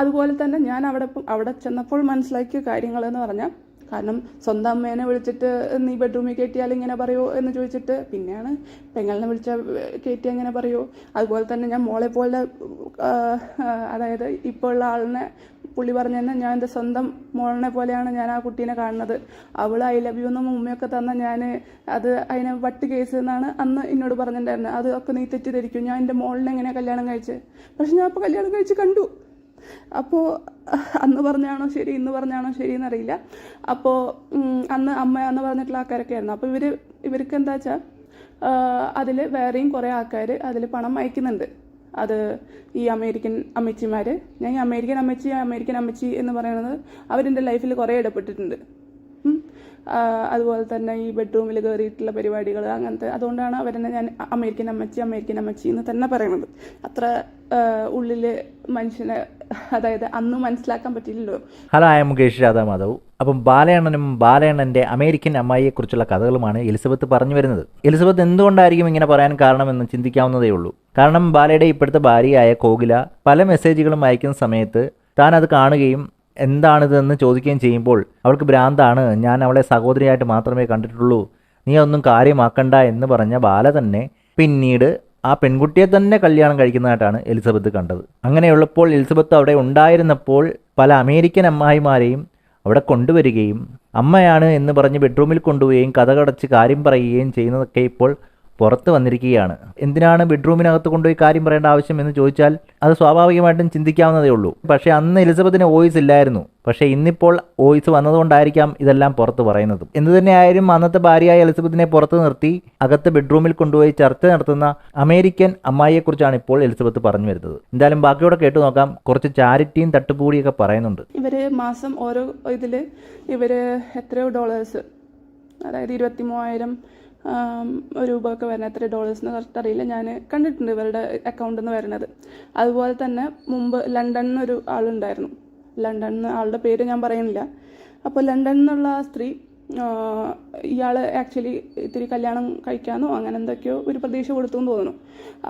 അതുപോലെ തന്നെ ഞാൻ അവിടെ അവിടെ ചെന്നപ്പോൾ മനസ്സിലാക്കിയ കാര്യങ്ങൾ എന്ന് പറഞ്ഞാൽ കാരണം സ്വന്തം അമ്മേനെ വിളിച്ചിട്ട് നീ ബെഡ്റൂമിൽ കയറ്റിയാൽ ഇങ്ങനെ പറയുമോ എന്ന് ചോദിച്ചിട്ട് പിന്നെയാണ് പെങ്ങളിനെ വിളിച്ച കയറ്റി അങ്ങനെ പറയുമോ അതുപോലെ തന്നെ ഞാൻ മോളെ പോലെ അതായത് ഇപ്പോൾ ഉള്ള ആളിനെ പുള്ളി പറഞ്ഞു തന്നെ ഞാൻ എന്റെ സ്വന്തം മോളിനെ പോലെയാണ് ഞാൻ ആ കുട്ടീനെ കാണുന്നത്. അവൾ ഐ ലവ് യു എന്നും ഉമ്മയൊക്കെ തന്ന ഞാൻ അത് അതിനെ വട്ട് കേസ് എന്നാണ് അന്ന് എന്നോട് പറഞ്ഞിട്ടുണ്ടായിരുന്നത്. അതൊക്കെ നീ തെറ്റിദ്ധരിക്കും. ഞാൻ എന്റെ മോളിനെ എങ്ങനെയാണ് കല്യാണം കഴിച്ചത് പക്ഷെ ഞാൻ അപ്പോൾ കല്യാണം കഴിച്ച് കണ്ടു. അപ്പോൾ അന്ന് പറഞ്ഞാണോ ശരി ഇന്ന് പറഞ്ഞാണോ ശരി എന്നറിയില്ല. അപ്പോൾ അന്ന് അമ്മ എന്ന് പറഞ്ഞിട്ടുള്ള ആൾക്കാരൊക്കെ ആയിരുന്നു അപ്പോൾ ഇവർ ഇവർക്ക് എന്താ വെച്ചാൽ അതിൽ വേറെയും കുറേ ആൾക്കാർ അതിൽ പണം അയക്കുന്നുണ്ട്. അത് ഈ അമേരിക്കൻ അമ്മച്ചിമാർ ഞാൻ ഈ അമേരിക്കൻ അമ്മച്ചി അമേരിക്കൻ അമ്മച്ചി എന്ന് പറയുന്നത് അവരെന്റെ ലൈഫിൽ കുറേ ഇടപെട്ടിട്ടുണ്ട്. അതുപോലെ തന്നെ ഈ ബെഡ്റൂമിൽ കയറിയിട്ടുള്ള പരിപാടികൾ അങ്ങനത്തെ അതുകൊണ്ടാണ് അവരെന്നെ ഞാൻ അമേരിക്കൻ അമ്മച്ചി അമേരിക്കൻ അമ്മച്ചി എന്ന് തന്നെ പറയുന്നത് അത്ര ഉള്ളിൽ മനുഷ്യനെ അതായത് അന്ന് മനസ്സിലാക്കാൻ പറ്റില്ലല്ലോ. ഹലോ ആയ മുകേഷ് രാധാ മാധവ് അപ്പം ബാലയണ്ണനും ബാലയണ്ണന്റെ അമേരിക്കൻ അമ്മായിയെക്കുറിച്ചുള്ള കഥകളുമാണ് എലിസബത്ത് പറഞ്ഞു വരുന്നത്. എലിസബത്ത് എന്തുകൊണ്ടായിരിക്കും ഇങ്ങനെ പറയാൻ കാരണമെന്ന് ചിന്തിക്കാവുന്നതേ ഉള്ളൂ. കാരണം ബാലയുടെ ഇപ്പോഴത്തെ ഭാര്യയായ കോകില പല മെസ്സേജുകളും അയക്കുന്ന സമയത്ത് താൻ അത് കാണുകയും എന്താണിതെന്ന് ചോദിക്കുകയും ചെയ്യുമ്പോൾ അവൾക്ക് ഭ്രാന്താണ്. ഞാൻ അവളെ സഹോദരിയായിട്ട് മാത്രമേ കണ്ടിട്ടുള്ളൂ. നീ ഒന്നും കാര്യമാക്കണ്ട എന്ന് പറഞ്ഞ ബാല തന്നെ പിന്നീട് ആ പെൺകുട്ടിയെ തന്നെ കല്യാണം കഴിക്കുന്നതായിട്ടാണ് എലിസബത്ത് കണ്ടത്. അങ്ങനെയുള്ളപ്പോൾ എലിസബത്ത് അവിടെ ഉണ്ടായിരുന്നപ്പോൾ പല അമേരിക്കൻ അമ്മായിമാരെയും അവിടെ കൊണ്ടുവരികയും അമ്മയാണ് എന്ന് പറഞ്ഞ് ബെഡ്റൂമിൽ കൊണ്ടുപോവുകയും കഥകടച്ച് കാര്യം പറയുകയും ചെയ്യുന്നതൊക്കെ ഇപ്പോൾ പുറത്ത് വന്നിരിക്കുകയാണ്. എന്തിനാണ് ബെഡ്റൂമിനകത്ത് കൊണ്ടുപോയി കാര്യം പറയേണ്ട ആവശ്യം എന്ന് ചോദിച്ചാൽ അത് സ്വാഭാവികമായിട്ടും ചിന്തിക്കാവുന്നതേ ഉള്ളൂ. പക്ഷേ അന്ന് എലിസബത്തിന് വോയിസ് ഇല്ലായിരുന്നു. പക്ഷേ ഇന്നിപ്പോൾ വോയിസ് വന്നതുകൊണ്ടായിരിക്കാം ഇതെല്ലാം പുറത്ത് പറയുന്നത്. എന്തു തന്നെയായാലും അന്നത്തെ ഭാര്യയായ എലിസബത്തിനെ പുറത്ത് നിർത്തി അകത്ത് ബെഡ്റൂമിൽ കൊണ്ടുപോയി ചർച്ച നടത്തുന്ന അമേരിക്കൻ അമ്മായിയെക്കുറിച്ചാണ് ഇപ്പോൾ എലിസബത്ത് പറഞ്ഞു വരുന്നത്. എന്തായാലും ബാക്കിയോടെ കേട്ടു നോക്കാം. കുറച്ച് ചാരിറ്റിയും തട്ടുപൂടിയൊക്കെ പറയുന്നുണ്ട്. ഇവർ മാസം ഓരോ ഇതിൽ ഇവർ എത്രയോ ഡോളേഴ്സ് അതായത് ഇരുപത്തി മൂവായിരം രൂപ ഒക്കെ വരുന്നത്. എത്ര ഡോളേഴ്സ് എന്ന് കറക്റ്റ് അറിയില്ല. ഞാൻ കണ്ടിട്ടുണ്ട് ഇവരുടെ അക്കൗണ്ടിൽ നിന്ന് വരുന്നത്. അതുപോലെ തന്നെ മുമ്പ് ലണ്ടനിൽ നിന്നൊരു ആളുണ്ടായിരുന്നു. ലണ്ടനിൽ നിന്ന് ആളുടെ പേര് ഞാൻ പറയുന്നില്ല. അപ്പോൾ ലണ്ടനിൽ നിന്നുള്ള ആ സ്ത്രീ ഇയാൾ ആക്ച്വലി ഇത്തിരി കല്യാണം കഴിക്കാമെന്നോ അങ്ങനെ എന്തൊക്കെയോ ഒരു പ്രതീക്ഷ കൊടുത്തു എന്ന് തോന്നുന്നു.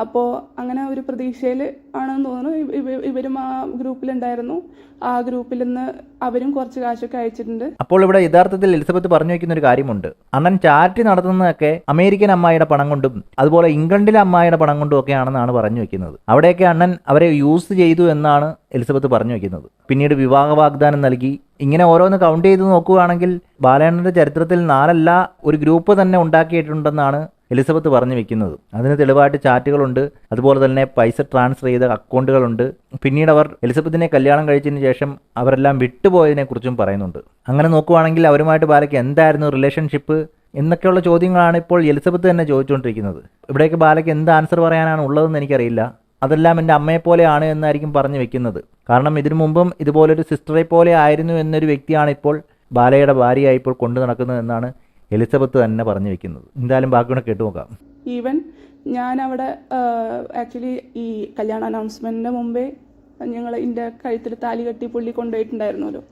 അപ്പോൾ അങ്ങനെ ഒരു പ്രതീക്ഷയിൽ ആണെന്ന് തോന്നുന്നു. ഇവ- ഇവ- ഇവരും ആ ഗ്രൂപ്പിലുണ്ടായിരുന്നു. ആ ഗ്രൂപ്പിൽ നിന്ന് അവരും കുറച്ച് കാശൊക്കെ അയച്ചിട്ടുണ്ട്. അപ്പോൾ ഇവിടെ യഥാർത്ഥത്തിൽ എലിസബത്ത് പറഞ്ഞു വയ്ക്കുന്ന ഒരു കാര്യമുണ്ട്. അണ്ണൻ ചാരിറ്റി നടത്തുന്നതൊക്കെ അമേരിക്കൻ അമ്മായിയുടെ പണം കൊണ്ടും അതുപോലെ ഇംഗ്ലണ്ടിലെ അമ്മായിയുടെ പണം കൊണ്ടും ഒക്കെയാണെന്നാണ് പറഞ്ഞു വെക്കുന്നത് അവിടെയൊക്കെ അണ്ണൻ അവരെ യൂസ് ചെയ്തു എന്നാണ് എലിസബത്ത് പറഞ്ഞു വെക്കുന്നത് പിന്നീട് വിവാഹ വാഗ്ദാനം നൽകി. ഇങ്ങനെ ഓരോന്ന് കൗണ്ട് ചെയ്ത് നോക്കുകയാണെങ്കിൽ ബാലയണ്ണന്റെ ചരിത്രത്തിൽ നാലല്ല ഒരു ഗ്രൂപ്പ് തന്നെ ഉണ്ടാക്കിയിട്ടുണ്ടെന്നാണ് എലിസബത്ത് പറഞ്ഞു വെക്കുന്നത്. അതിന് തെളിവായിട്ട് ചാറ്റുകളുണ്ട്. അതുപോലെ തന്നെ പൈസ ട്രാൻസ്ഫർ ചെയ്ത അക്കൗണ്ടുകളുണ്ട്. പിന്നീട് അവർ എലിസബത്തിനെ കല്യാണം കഴിച്ചതിന് ശേഷം അവരെല്ലാം വിട്ടുപോയതിനെക്കുറിച്ചും പറയുന്നുണ്ട്. അങ്ങനെ നോക്കുവാണെങ്കിൽ അവരുമായിട്ട് ബാലയ്ക്ക് എന്തായിരുന്നു റിലേഷൻഷിപ്പ് എന്നൊക്കെയുള്ള ചോദ്യങ്ങളാണ് ഇപ്പോൾ എലിസബത്ത് തന്നെ ചോദിച്ചുകൊണ്ടിരിക്കുന്നത്. ഇവിടേക്ക് ബാലയ്ക്ക് എന്ത് ആൻസർ പറയാനാണ് ഉള്ളതെന്ന് എനിക്കറിയില്ല. അതെല്ലാം എന്റെ അമ്മയെപ്പോലെയാണ് എന്നായിരിക്കും പറഞ്ഞു വെക്കുന്നത്. കാരണം ഇതിനു മുമ്പും ഇതുപോലൊരു സിസ്റ്ററെ പോലെ ആയിരുന്നു എന്നൊരു വ്യക്തിയാണ് ഇപ്പോൾ ബാലയുടെ ഭാര്യയായി ഇപ്പോൾ കൊണ്ടു നടക്കുന്നത് എന്നാണ് എലിസബത്ത് തന്നെ പറഞ്ഞു വെക്കുന്നത്. എന്തായാലും ബാക്കിയുടെ കേട്ടു നോക്കാം. ഈവൻ ഞാൻ അവിടെ ആക്ച്വലി ഈ കല്യാണ അനൗൺസ്മെന്റിന് മുമ്പേ ഞങ്ങൾ എന്റെ കഴുത്തിൽ താലി കെട്ടി പുള്ളി കൊണ്ടുപോയിട്ടുണ്ടായിരുന്നല്ലോ.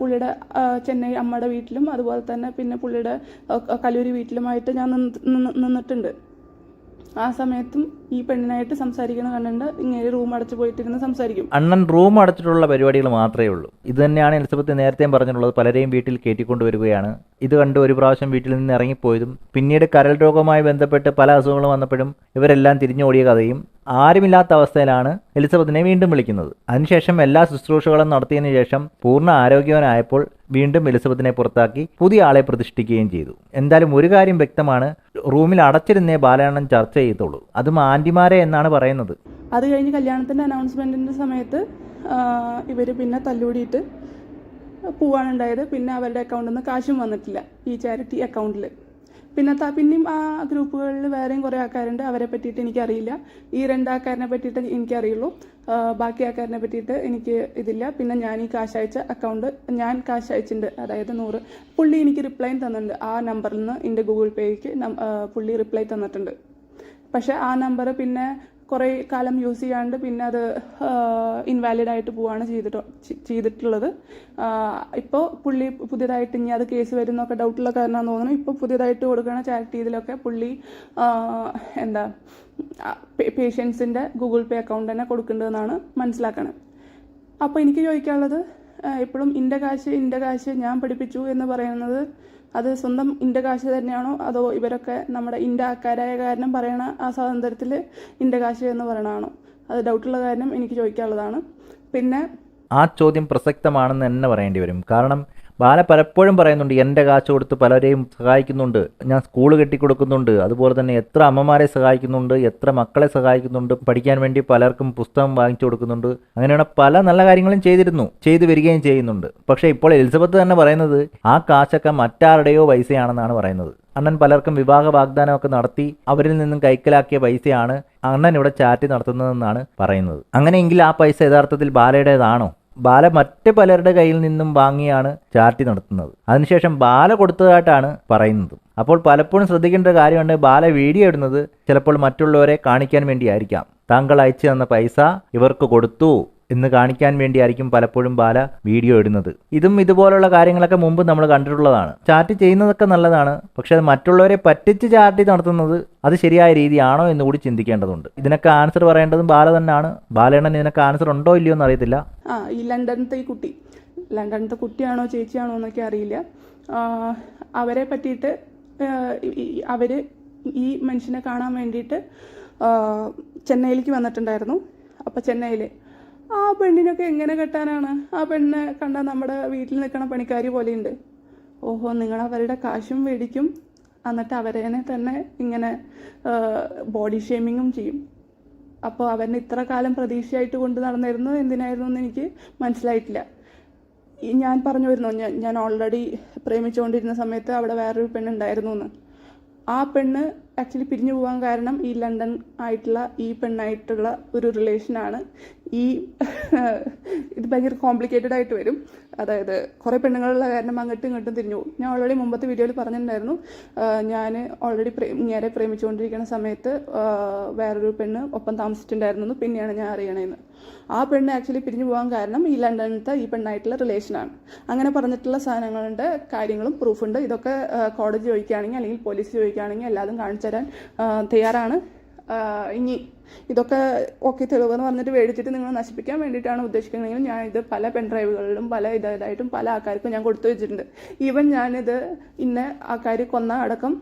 പുള്ളിയുടെ ചെന്നൈ അമ്മയുടെ വീട്ടിലും അതുപോലെ തന്നെ പിന്നെ പുള്ളിയുടെ കലൂരി വീട്ടിലുമായിട്ട് ഞാൻ നിന്ന് നിന്ന്- നിന്നിട്ടുണ്ട്. ആ സമയത്തും ഈ പെണ്ണിനായിട്ട് സംസാരിക്കുന്ന കണ്ടുണ്ട് ഇങ്ങനെ റൂം അടച്ചു പോയിട്ടിരുന്ന് സംസാരിക്കും. അണ്ണൻ റൂം അടച്ചിട്ടുള്ള പരിപാടികൾ മാത്രമേ ഉള്ളൂ. ഇത് തന്നെയാണ് എലിസബത്ത് നേരത്തെയും പറഞ്ഞിട്ടുള്ളത്. പലരെയും വീട്ടിൽ കയറ്റിക്കൊണ്ടുവരികയാണ് ഇത് കണ്ട് ഒരു പ്രാവശ്യം വീട്ടിൽ നിന്ന് ഇറങ്ങിപ്പോയതും പിന്നീട് കരൽ രോഗവുമായി ബന്ധപ്പെട്ട് പല അസുഖങ്ങളും വന്നപ്പോഴും ഇവരെല്ലാം തിരിഞ്ഞോടിയ കഥയും ആരുമില്ലാത്ത അവസ്ഥയിലാണ് എലിസബത്തിനെ വീണ്ടും വിളിക്കുന്നത്. അതിനുശേഷം എല്ലാ ശുശ്രൂഷകളും നടത്തിയതിനു ശേഷം പൂർണ ആരോഗ്യവനായപ്പോൾ വീണ്ടും എലിസബത്തിനെ പുറത്താക്കി പുതിയ ആളെ പ്രതിഷ്ഠിക്കുകയും ചെയ്തു. എന്തായാലും ഒരു കാര്യം വ്യക്തമാണ് റൂമിൽ അടച്ചിരുന്നേ ബാലണ്ണൻ ചർച്ച ചെയ്തോളൂ അതും ആന്റിമാരെ എന്നാണ് പറയുന്നത്. അത് കഴിഞ്ഞ് കല്യാണത്തിന്റെ അനൗൺസ്മെന്റിന്റെ സമയത്ത് ഇവർ പിന്നെ തല്ലൂടിയിട്ട് പോവാനുണ്ടായത്. പിന്നെ അവരുടെ അക്കൗണ്ടിൽ നിന്ന് കാശും വന്നിട്ടില്ല ഈ ചാരിറ്റി അക്കൗണ്ടിൽ പിന്നെ പിന്നെയും ആ ഗ്രൂപ്പുകളിൽ വേറെയും കുറേ ആൾക്കാരുണ്ട്. അവരെ പറ്റിയിട്ട് എനിക്കറിയില്ല. ഈ രണ്ടാൾക്കാരനെ പറ്റിയിട്ട് എനിക്കറിയുള്ളൂ. ബാക്കി ആൾക്കാരനെ പറ്റിയിട്ട് എനിക്ക് ഇതില്ല. പിന്നെ ഞാൻ ഈ കാശ് അയച്ച അക്കൗണ്ട് ഞാൻ കാശ് അയച്ചിട്ടുണ്ട്. അതായത് നൂറ്. പുള്ളി എനിക്ക് റിപ്ലൈ തന്നിട്ടുണ്ട്. ആ നമ്പറിൽ നിന്ന് എന്റെ ഗൂഗിൾ പേക്ക് പുള്ളി റിപ്ലൈ തന്നിട്ടുണ്ട്. പക്ഷേ ആ നമ്പർ പിന്നെ കുറേ കാലം യൂസ് ചെയ്യാണ്ട് പിന്നെ അത് ഇൻവാലിഡ് ആയിട്ട് പോവാണ് ചെയ്തിട്ട് ചെയ്തിട്ടുള്ളത്. ഇപ്പോൾ പുള്ളി പുതിയതായിട്ട് ഇനി അത് കേസ് വരുന്നൊക്കെ ഡൗട്ടുള്ള കാരണമാണെന്ന് തോന്നുന്നു. ഇപ്പോൾ പുതിയതായിട്ട് കൊടുക്കുന്ന ചാരിറ്റി ഇതിലൊക്കെ പുള്ളി എന്താ പേഷ്യൻസിന്റെ ഗൂഗിൾ പേ അക്കൗണ്ട് തന്നെ കൊടുക്കേണ്ടതെന്നാണ് മനസ്സിലാക്കണത്. അപ്പോൾ എനിക്ക് ചോദിക്കാനുള്ളത് ഇപ്പോഴും ഇന്റെ കാശ് ഇന്റെ കാശ് ഞാൻ പഠിപ്പിച്ചു എന്ന് പറയുന്നത് അത് സ്വന്തം ഇന്റെ കാശ് തന്നെയാണോ? അതോ ഇവരൊക്കെ നമ്മുടെ ഇന്റെ ആൾക്കാരായ കാരണം പറയണ ആ സ്വാതന്ത്ര്യത്തിൽ ഇന്റെ കാശ് എന്ന് പറയണതാണോ? അത് ഡൗട്ടുള്ള കാരണം എനിക്ക് ചോദിക്കാനുള്ളതാണ്. പിന്നെ ആ ചോദ്യം പ്രസക്തമാണെന്ന് തന്നെ പറയേണ്ടി വരും. കാരണം ബാല പലപ്പോഴും പറയുന്നുണ്ട് എന്റെ കാശ് കൊടുത്ത് പലരെയും സഹായിക്കുന്നുണ്ട് ഞാൻ സ്കൂൾ കെട്ടിക്കൊടുക്കുന്നുണ്ട് അതുപോലെ തന്നെ എത്ര അമ്മമാരെ സഹായിക്കുന്നുണ്ട് എത്ര മക്കളെ സഹായിക്കുന്നുണ്ട് പഠിക്കാൻ വേണ്ടി പലർക്കും പുസ്തകം വാങ്ങിച്ചു കൊടുക്കുന്നുണ്ട് അങ്ങനെയുള്ള പല നല്ല കാര്യങ്ങളും ചെയ്തിരുന്നു ചെയ്തു വരികയും ചെയ്യുന്നുണ്ട്. പക്ഷേ ഇപ്പോൾ എലിസബത്ത് തന്നെ പറയുന്നത് ആ കാശൊക്കെ മറ്റാരുടെയോ പൈസയാണെന്നാണ് പറയുന്നത്. അണ്ണൻ പലർക്കും വിവാഹ വാഗ്ദാനമൊക്കെ നടത്തി അവരിൽ നിന്നും കൈക്കലാക്കിയ പൈസയാണ് അണ്ണൻ ഇവിടെ ചാറ്റി നടത്തുന്നതെന്നാണ് പറയുന്നത്. അങ്ങനെയെങ്കിൽ ആ പൈസ യഥാർത്ഥത്തിൽ ബാലയുടേതാണോ? ബാല മറ്റ് പലരുടെ കയ്യിൽ നിന്നും വാങ്ങിയാണ് ചാർട്ടി നടത്തുന്നത്. അതിനുശേഷം ബാല കൊടുത്തതായിട്ടാണ് പറയുന്നത്. അപ്പോൾ പലപ്പോഴും ശ്രദ്ധിക്കേണ്ട ഒരു കാര്യമുണ്ട് ബാല വീഡിയോ ഇടുന്നത് ചിലപ്പോൾ മറ്റുള്ളവരെ കാണിക്കാൻ വേണ്ടിയായിരിക്കാം. താങ്കൾ അയച്ചു തന്ന പൈസ ഇവർക്ക് കൊടുത്തു. എന്ന് കാണിക്കാൻ വേണ്ടിയായിരിക്കും പലപ്പോഴും ബാല വീഡിയോ ഇടുന്നത്. ഇതും ഇതുപോലുള്ള കാര്യങ്ങളൊക്കെ മുമ്പ് നമ്മൾ കണ്ടിട്ടുള്ളതാണ്. ചാറ്റ് ചെയ്യുന്നതൊക്കെ നല്ലതാണ്. പക്ഷെ മറ്റുള്ളവരെ പറ്റിച്ച് ചാറ്റ് നടത്തുന്നത് അത് ശരിയായ രീതിയാണോ എന്ന് കൂടി ചിന്തിക്കേണ്ടതുണ്ട്. ഇതിനൊക്കെ ആൻസർ പറയേണ്ടതും ബാല തന്നെയാണ്. ബാലണ്ണൻ ഇതിനൊക്കെ ആൻസർ ഉണ്ടോ ഇല്ലയോ എന്ന് അറിയത്തില്ല. ആ ഈ ലണ്ടനത്തെ ഈ കുട്ടി. ലണ്ടനത്തെ കുട്ടിയാണോ ചേച്ചിയാണോ എന്നൊക്കെ അറിയില്ല. അവരെ പറ്റിയിട്ട് അവർ ഈ മനുഷ്യനെ കാണാൻ വേണ്ടിയിട്ട് ചെന്നൈയിലേക്ക് വന്നിട്ടുണ്ടായിരുന്നു. അപ്പോൾ ചെന്നൈയിൽ ആ പെണ്ണിനൊക്കെ എങ്ങനെ കെട്ടാനാണ്? ആ പെണ്ണിനെ കണ്ടാൽ നമ്മുടെ വീട്ടിൽ നിൽക്കുന്ന പണിക്കാരി പോലെയുണ്ട്. ഓഹോ നിങ്ങൾ അവരുടെ കാശും മേടിക്കും. എന്നിട്ട് അവരേനെ തന്നെ ഇങ്ങനെ ബോഡി ഷേമിങ്ങും ചെയ്യും. അപ്പോൾ അവനെ ഇത്ര കാലം പ്രതീക്ഷയായിട്ട് കൊണ്ട് നടന്നിരുന്നത് എന്തിനായിരുന്നു എന്ന് എനിക്ക് മനസ്സിലായിട്ടില്ല. ഞാൻ പറഞ്ഞു വരുന്നു ഞാൻ ഞാൻ ഓൾറെഡി പ്രേമിച്ചുകൊണ്ടിരുന്ന സമയത്ത് അവിടെ വേറൊരു പെണ്ണുണ്ടായിരുന്നു എന്ന്. ആ പെണ്ണ് ആക്ച്വലി പിരിഞ്ഞു പോകാൻ കാരണം ഈ ലണ്ടൻ ആയിട്ടുള്ള ഈ പെണ്ണായിട്ടുള്ള ഒരു റിലേഷനാണ് ഈ ഇത് ഭയങ്കര കോംപ്ലിക്കേറ്റഡ് ആയിട്ട് വരും. അതായത് കുറേ പെണ്ണുങ്ങളുള്ള കാരണം അങ്ങോട്ടും ഇങ്ങോട്ടും തിരിഞ്ഞു ഞാൻ ഓൾറെഡി മുമ്പത്തെ വീഡിയോയിൽ പറഞ്ഞിട്ടുണ്ടായിരുന്നു. ഞാൻ ഓൾറെഡി ഇങ്ങനെ പ്രേമിച്ചുകൊണ്ടിരിക്കുന്ന സമയത്ത് വേറൊരു പെണ്ണ് ഒപ്പം താമസിച്ചിട്ടുണ്ടായിരുന്നു പിന്നെയാണ് ഞാൻ അറിയണേന്ന്. ആ പെണ്ണ് ആക്ച്വലി പിരിഞ്ഞു പോകാൻ കാരണം ഈ ലണ്ടനത്തെ ഈ പെണ്ണായിട്ടുള്ള റിലേഷനാണ് അങ്ങനെ പറഞ്ഞിട്ടുള്ള സാധനങ്ങളുടെ കാര്യങ്ങളും പ്രൂഫുണ്ട് ഇതൊക്കെ കോടതി ചോദിക്കുകയാണെങ്കിൽ അല്ലെങ്കിൽ പോലീസ് ചോദിക്കുകയാണെങ്കിൽ എല്ലാതും കാണിച്ചു തരാൻ തയ്യാറാണ്. ഇനി ഇതൊക്കെ ഓക്കെ തെളിവെന്ന് പറഞ്ഞിട്ട് മേടിച്ചിട്ട് നിങ്ങൾ നശിപ്പിക്കാൻ വേണ്ടിയിട്ടാണ് ഉദ്ദേശിക്കുന്നതെങ്കിൽ ഞാൻ ഇത് പല പെൻഡ്രൈവുകളിലും പല ഇതായിട്ടും പല ആൾക്കാർക്കും ഞാൻ കൊടുത്തു വെച്ചിട്ടുണ്ട്. ഈവൻ ഞാനിത് ഇന്ന ആൾക്കാർ കൊന്ന അടക്കം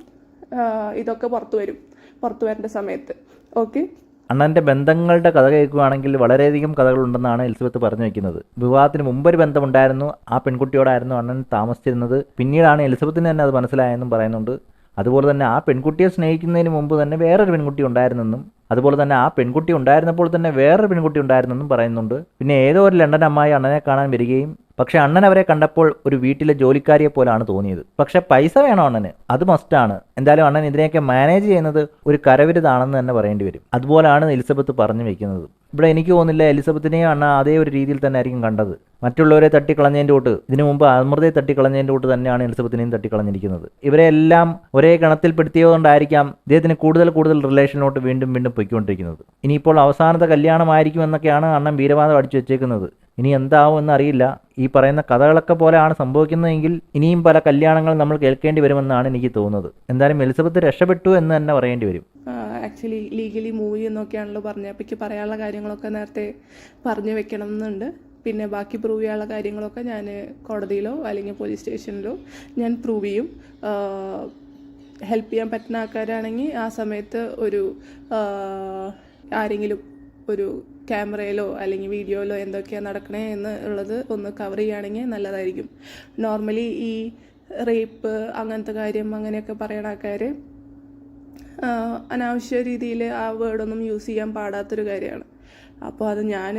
ഇതൊക്കെ പുറത്തു വരും പുറത്തു വരേണ്ട സമയത്ത്. ഓക്കെ അണ്ണന്റെ ബന്ധങ്ങളുടെ കഥ കേൾക്കുകയാണെങ്കിൽ വളരെയധികം കഥകളുണ്ടെന്നാണ് എലിസബത്ത് പറഞ്ഞു വെക്കുന്നത്. വിവാഹത്തിന് മുമ്പൊരു ബന്ധമുണ്ടായിരുന്നു ആ പെൺകുട്ടിയോടായിരുന്നു അണ്ണൻ താമസിച്ചിരുന്നത്. പിന്നീടാണ് എലിസബത്തിന് തന്നെ അത് മനസ്സിലായെന്നും പറയുന്നുണ്ട്. അതുപോലെ തന്നെ ആ പെൺകുട്ടിയെ സ്നേഹിക്കുന്നതിന് മുമ്പ് തന്നെ വേറൊരു പെൺകുട്ടി ഉണ്ടായിരുന്നെന്നും അതുപോലെ തന്നെ ആ പെൺകുട്ടി ഉണ്ടായിരുന്നപ്പോൾ തന്നെ വേറൊരു പെൺകുട്ടി ഉണ്ടായിരുന്നെന്നും പറയുന്നുണ്ട്. പിന്നെ ഏതോ ഒരു ലണ്ടൻ അമ്മായി അണ്ണനെ കാണാൻ വരികയും പക്ഷെ അണ്ണൻ അവരെ കണ്ടപ്പോൾ ഒരു വീട്ടിലെ ജോലിക്കാരിയെ പോലാണ് തോന്നിയത്. പക്ഷെ പൈസ വേണം അണ്ണന്? അത് മസ്റ്റാണ് എന്തായാലും അണ്ണൻ ഇതിനെയൊക്കെ മാനേജ് ചെയ്യുന്നത് ഒരു കരവിരുതാണെന്ന് തന്നെ പറയേണ്ടി വരും. അതുപോലാണ് എലിസബത്ത് പറഞ്ഞു വെക്കുന്നത്. ഇവിടെ എനിക്ക് തോന്നില്ല എലിസബത്തിനെയും അണ്ണ അതേ ഒരു രീതിയിൽ തന്നെ ആയിരിക്കും കണ്ടത്. മറ്റുള്ളവരെ തട്ടിക്കളഞ്ഞതിന്റെ തൊട്ട് ഇതിനു മുമ്പ് അമൃതയെ തട്ടിക്കളഞ്ഞതിന്റെ തൊട്ട് തന്നെയാണ് എലിസബത്തിനെയും തട്ടിക്കളഞ്ഞിരിക്കുന്നത്. ഇവരെ എല്ലാം ഒരേ ഗണത്തിൽപ്പെടുത്തിയതുകൊണ്ടായിരിക്കാം ഇദ്ദേഹത്തിന് കൂടുതൽ കൂടുതൽ റിലേഷനിലോട്ട് വീണ്ടും വീണ്ടും പൊയ്ക്കൊണ്ടിരിക്കുന്നത്. ഇനിയിപ്പോൾ അവസാനത്തെ കല്യാണമായിരിക്കും എന്നൊക്കെയാണ് അണ്ണൻ വീരവാദം അടിച്ചു വെച്ചേക്കുന്നത്. ഇനി എന്താവും എന്നറിയില്ല. ഈ പറയുന്ന കഥകളൊക്കെ പോലെയാണ് സംഭവിക്കുന്നതെങ്കിൽ ഇനിയും പല കല്യാണങ്ങൾ നമ്മൾ കേൾക്കേണ്ടി വരുമെന്നാണ് എനിക്ക് തോന്നുന്നത്. എന്തായാലും എലിസബത്ത് രക്ഷപ്പെട്ടു എന്ന് തന്നെ പറയേണ്ടി വരും. ആക്ച്വലി ലീഗലി മൂവി എന്നൊക്കെയാണല്ലോ പറഞ്ഞത്. അപ്പോൾ എനിക്ക് പറയാനുള്ള കാര്യങ്ങളൊക്കെ നേരത്തെ പറഞ്ഞു വെക്കണം എന്നുണ്ട് പിന്നെ ബാക്കി പ്രൂവ് ചെയ്യാനുള്ള കാര്യങ്ങളൊക്കെ ഞാൻ കോടതിയിലോ അല്ലെങ്കിൽ പോലീസ് സ്റ്റേഷനിലോ ഞാൻ പ്രൂവ് ചെയ്യും. ഹെൽപ്പ് ചെയ്യാൻ പറ്റുന്ന ആൾക്കാരാണെങ്കിൽ ആ സമയത്ത് ഒരു ആരെങ്കിലും ഒരു ക്യാമറയിലോ അല്ലെങ്കിൽ വീഡിയോയിലോ എന്തൊക്കെയാണ് നടക്കണേ എന്ന് ഉള്ളത് ഒന്ന് കവർ ചെയ്യുകയാണെങ്കിൽ നല്ലതായിരിക്കും. നോർമലി ഈ റേപ്പ് അങ്ങനത്തെ കാര്യം അങ്ങനെയൊക്കെ പറയണ ആൾക്കാർ അനാവശ്യ രീതിയിൽ ആ വേർഡൊന്നും യൂസ് ചെയ്യാൻ പാടാത്തൊരു കാര്യമാണ്. അപ്പോൾ അത് ഞാൻ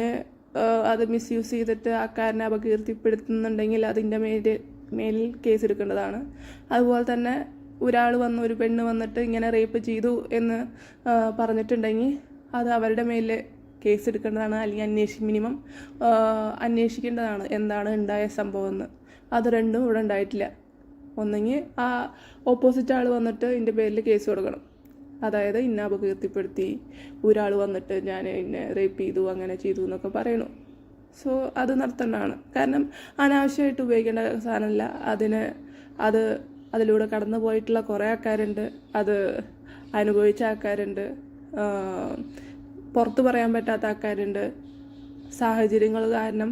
അത് മിസ്യൂസ് ചെയ്തിട്ട് അക്കാരനെ അപകീർത്തിപ്പെടുത്തുന്നുണ്ടെങ്കിൽ അതിന്റെ മേലിൽ മേലിൽ കേസ് എടുക്കേണ്ടതാണ്. അതുപോലെ തന്നെ ഒരാൾ വന്ന് ഒരു പെണ്ണ് വന്നിട്ട് ഇങ്ങനെ റേപ്പ് ചെയ്തു എന്ന് പറഞ്ഞിട്ടുണ്ടെങ്കിൽ അത് അവരുടെ മേലിൽ കേസ് എടുക്കേണ്ടതാണ് അല്ലെങ്കിൽ അന്വേഷി മിനിമം അന്വേഷിക്കേണ്ടതാണ് എന്താണ് ഉണ്ടായ സംഭവം എന്ന് അത് രണ്ടും ഇവിടെ ഉണ്ടായിട്ടില്ല. ഒന്നെങ്കിൽ ആ ഓപ്പോസിറ്റ് ആൾ വന്നിട്ട് ഇതിന്റെ പേരിൽ കേസ് കൊടുക്കണം. അതായത് ഇന്ന അപകീർത്തിപ്പെടുത്തി ഒരാൾ വന്നിട്ട് ഞാൻ ഇന്നെ റേപ്പ് ചെയ്തു അങ്ങനെ ചെയ്തു എന്നൊക്കെ പറയണു സോ അത് നടത്തേണ്ടതാണ്. കാരണം അനാവശ്യമായിട്ട് ഉപയോഗിക്കേണ്ട സാധനമല്ല. അതിന് അത് അതിലൂടെ കടന്നു പോയിട്ടുള്ള കുറേ ആൾക്കാരുണ്ട്. അത് അനുഭവിച്ച ആൾക്കാരുണ്ട്. പുറത്ത് പറയാൻ പറ്റാത്ത ആൾക്കാരുണ്ട്. സാഹചര്യങ്ങൾ കാരണം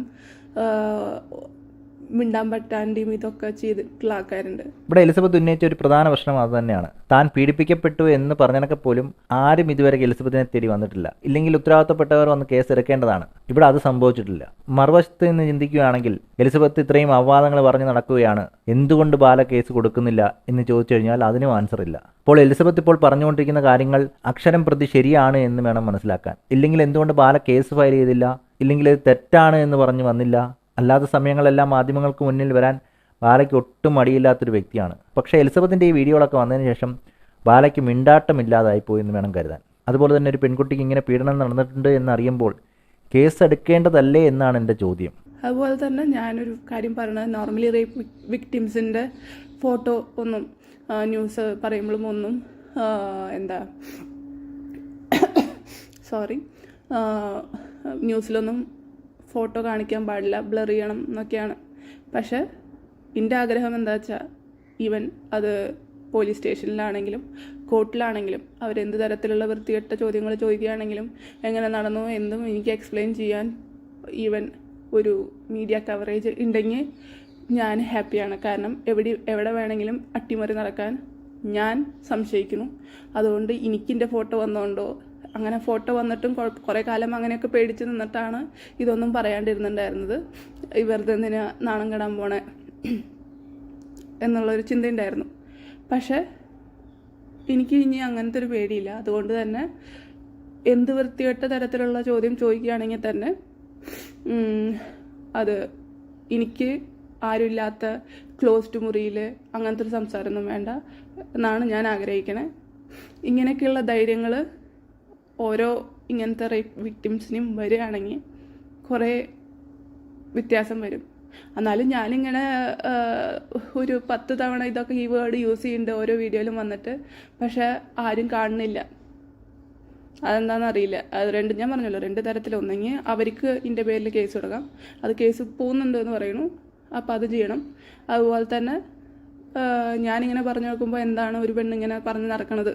മിണ്ടാൻ പറ്റാണ്ടിയും ഇതൊക്കെ ചെയ്തിട്ടുള്ള ആൾക്കാരുണ്ട് ഇവിടെ എലിസബത്ത് ഉന്നയിച്ച ഒരു പ്രധാന പ്രശ്നം അത് തന്നെയാണ്. താൻ പീഡിപ്പിക്കപ്പെട്ടു എന്ന് പറഞ്ഞതൊക്കെ പോലും ആരും ഇതുവരെ എലിസബത്തിനെ തേടി വന്നിട്ടില്ല. ഇല്ലെങ്കിൽ ഉത്തരവാദിത്തപ്പെട്ടവർ വന്ന് കേസ് എടുക്കേണ്ടതാണ്. ഇവിടെ അത് സംഭവിച്ചിട്ടില്ല. മറുവശത്ത് നിന്ന് ചിന്തിക്കുകയാണെങ്കിൽ എലിസബത്ത് ഇത്രയും അവവാദങ്ങൾ പറഞ്ഞു നടക്കുകയാണ്. എന്തുകൊണ്ട് ബാല കേസ് കൊടുക്കുന്നില്ല എന്ന് ചോദിച്ചു കഴിഞ്ഞാൽ അതിനും ആൻസർ ഇല്ല. അപ്പോൾ എലിസബത്ത് ഇപ്പോൾ പറഞ്ഞുകൊണ്ടിരിക്കുന്ന കാര്യങ്ങൾ അക്ഷരം പ്രതി ശരിയാണ് എന്ന് വേണം മനസ്സിലാക്കാൻ. ഇല്ലെങ്കിൽ എന്തുകൊണ്ട് ബാല കേസ് ഫയൽ ചെയ്തില്ല? ഇല്ലെങ്കിൽ തെറ്റാണ് എന്ന് പറഞ്ഞു വന്നില്ല? അല്ലാത്ത സമയങ്ങളെല്ലാം മാധ്യമങ്ങൾക്ക് മുന്നിൽ വരാൻ ബാലയ്ക്ക് ഒട്ടും മടിയില്ലാത്തൊരു വ്യക്തിയാണ്. പക്ഷേ എലിസബത്തിന്റെ ഈ വീഡിയോകളൊക്കെ വന്നതിന് ശേഷം ബാലയ്ക്ക് മിണ്ടാട്ടമില്ലാതായി പോയി എന്ന് വേണം കരുതാൻ. അതുപോലെ തന്നെ ഒരു പെൺകുട്ടിക്ക് ഇങ്ങനെ പീഡനം നടന്നിട്ടുണ്ട് എന്നറിയുമ്പോൾ കേസ് എടുക്കേണ്ടതല്ലേ എന്നാണ് എന്റെ ചോദ്യം. അതുപോലെ തന്നെ ഞാനൊരു കാര്യം പറയുന്നത് നോർമലി റേപ്പ് വിക്ടിംസിന്റെ ഫോട്ടോ ഒന്നും ന്യൂസ് പറയുമ്പോഴും ഒന്നും എന്താ സോറി ന്യൂസിലൊന്നും ഫോട്ടോ കാണിക്കാൻ പാടില്ല ബ്ലർ ചെയ്യണം എന്നൊക്കെയാണ്. പക്ഷേ എന്റെ ആഗ്രഹം എന്താ വെച്ചാൽ ഈവൻ അത് പോലീസ് സ്റ്റേഷനിലാണെങ്കിലും കോർട്ടിലാണെങ്കിലും അവരെന്ത് തരത്തിലുള്ള വൃത്തികെട്ട ചോദ്യങ്ങൾ ചോദിക്കുകയാണെങ്കിലും എങ്ങനെ നടന്നു എന്തും എനിക്ക് എക്സ്പ്ലെയിൻ ചെയ്യാൻ ഈവൻ ഒരു മീഡിയ കവറേജ് ഉണ്ടെങ്കിൽ ഞാൻ ഹാപ്പിയാണ് കാരണം എവിടെ എവിടെ വേണമെങ്കിലും അട്ടിമറി നടക്കാൻ ഞാൻ സംശയിക്കുന്നു. അതുകൊണ്ട് എനിക്കിന്റെ ഫോട്ടോ വന്നുകൊണ്ടോ അങ്ങനെ ഫോട്ടോ വന്നിട്ടും കുറേ കാലം അങ്ങനെയൊക്കെ പേടിച്ച് നിന്നിട്ടാണ് ഇതൊന്നും പറയാണ്ടിരുന്നുണ്ടായിരുന്നത്. വെറുതെ എന്തിനാ നാണം കെടാൻ പോണേ എന്നുള്ളൊരു ചിന്തയുണ്ടായിരുന്നു. പക്ഷേ എനിക്ക് ഇനി അങ്ങനത്തെ ഒരു പേടിയില്ല. അതുകൊണ്ട് തന്നെ എന്ത് വൃത്തികെട്ട തരത്തിലുള്ള ചോദ്യം ചോദിക്കുകയാണെങ്കിൽ തന്നെ അത് എനിക്ക് ആരുമില്ലാത്ത ക്ലോസ്ഡ് മുറിയിൽ അങ്ങനത്തെ ഒരു സംസാരമൊന്നും വേണ്ട എന്നാണ് ഞാൻ ആഗ്രഹിക്കണേ. ഇങ്ങനെയൊക്കെയുള്ള ധൈര്യങ്ങൾ ഓരോ ഇങ്ങനത്തെ റേപ്പ് വിക്ടിംസിനും വരികയാണെങ്കിൽ കുറേ വ്യത്യാസം വരും. എന്നാലും ഞാനിങ്ങനെ ഒരു പത്ത് തവണ ഇതൊക്കെ ഈ വേർഡ് യൂസ് ചെയ്യുന്നുണ്ട് ഓരോ വീഡിയോയിലും വന്നിട്ട്. പക്ഷെ ആരും കാണുന്നില്ല. അതെന്താണെന്ന് അറിയില്ല അത് രണ്ട് ഞാൻ പറഞ്ഞല്ലോ രണ്ട് തരത്തിലൊന്നെങ്കിൽ അവർക്ക് ഇതിന്റെ പേരിൽ കേസ് കൊടുക്കാം അത് കേസ് പോകുന്നുണ്ട് എന്ന് പറയുന്നു. അപ്പോൾ അത് ചെയ്യണം. അതുപോലെ തന്നെ ഞാനിങ്ങനെ പറഞ്ഞു നോക്കുമ്പോൾ എന്താണ് ഒരു പെണ്ണിങ്ങനെ പറഞ്ഞ് നടക്കണത്?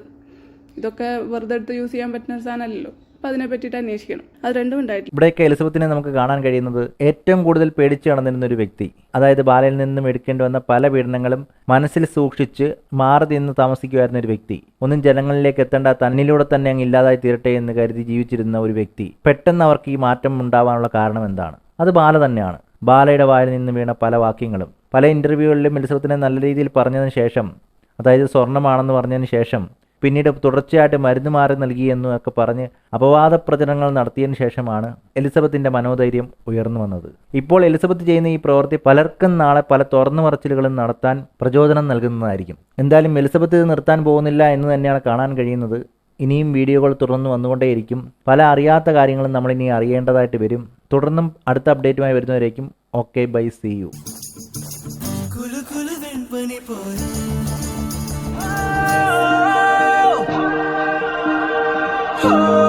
ഇതൊക്കെ വെറുതെ എടുത്ത് യൂസ് ചെയ്യാൻ പറ്റുന്ന ഒരു സാധനമല്ലല്ലോ. അപ്പൊ അതിനെ പറ്റിയിട്ട് അന്വേഷിക്കണം. അത് രണ്ടും ഉണ്ടായിട്ടില്ല. ഇവിടെയൊക്കെ എലിസബത്തിനെ നമുക്ക് കാണാൻ കഴിയുന്നത് ഏറ്റവും കൂടുതൽ പേടിച്ചു നടന്നിരുന്ന ഒരു വ്യക്തി. അതായത് ബാലയിൽ നിന്നും എടുക്കേണ്ടി വന്ന പല പീഡനങ്ങളും മനസ്സിൽ സൂക്ഷിച്ച് മാറി നിന്ന് താമസിക്കുമായിരുന്ന ഒരു വ്യക്തി. ഒന്നും ജനങ്ങളിലേക്ക് എത്തേണ്ട തന്നിലൂടെ തന്നെ അങ്ങ് ഇല്ലാതായി തീരട്ടെ എന്ന് കരുതി ജീവിച്ചിരുന്ന ഒരു വ്യക്തി. പെട്ടെന്ന് അവർക്ക് ഈ മാറ്റം ഉണ്ടാവാനുള്ള കാരണം എന്താണ്? അത് ബാല തന്നെയാണ്. ബാലയുടെ വായിൽ നിന്ന് വീണ പല വാക്യങ്ങളും. പല ഇന്റർവ്യൂകളിലും എലിസബത്തിനെ നല്ല രീതിയിൽ പറഞ്ഞതിന് ശേഷം അതായത് സ്വർണമാണെന്ന് പറഞ്ഞതിന് ശേഷം പിന്നീട് തുടർച്ചയായിട്ട് മരുന്ന് മാറി നൽകിയെന്നും ഒക്കെ പറഞ്ഞ് അപവാദ പ്രചരണങ്ങൾ നടത്തിയതിനു ശേഷമാണ് എലിസബത്തിന്റെ മനോധൈര്യം ഉയർന്നു വന്നത്. ഇപ്പോൾ എലിസബത്ത് ചെയ്യുന്ന ഈ പ്രവൃത്തി പലർക്കും നാളെ പല തുറന്നു മറച്ചിലുകളും നടത്താൻ പ്രചോദനം നൽകുന്നതായിരിക്കും. എന്തായാലും എലിസബത്ത് ഇത് നിർത്താൻ പോകുന്നില്ല എന്ന് തന്നെയാണ് കാണാൻ കഴിയുന്നത്. ഇനിയും വീഡിയോകൾ തുടർന്ന് വന്നുകൊണ്ടേയിരിക്കും. പല അറിയാത്ത കാര്യങ്ങളും നമ്മൾ ഇനി അറിയേണ്ടതായിട്ട് വരും. തുടർന്നും അടുത്ത അപ്ഡേറ്റുമായി വരുന്നവരേക്കും okay bye see you. Oh.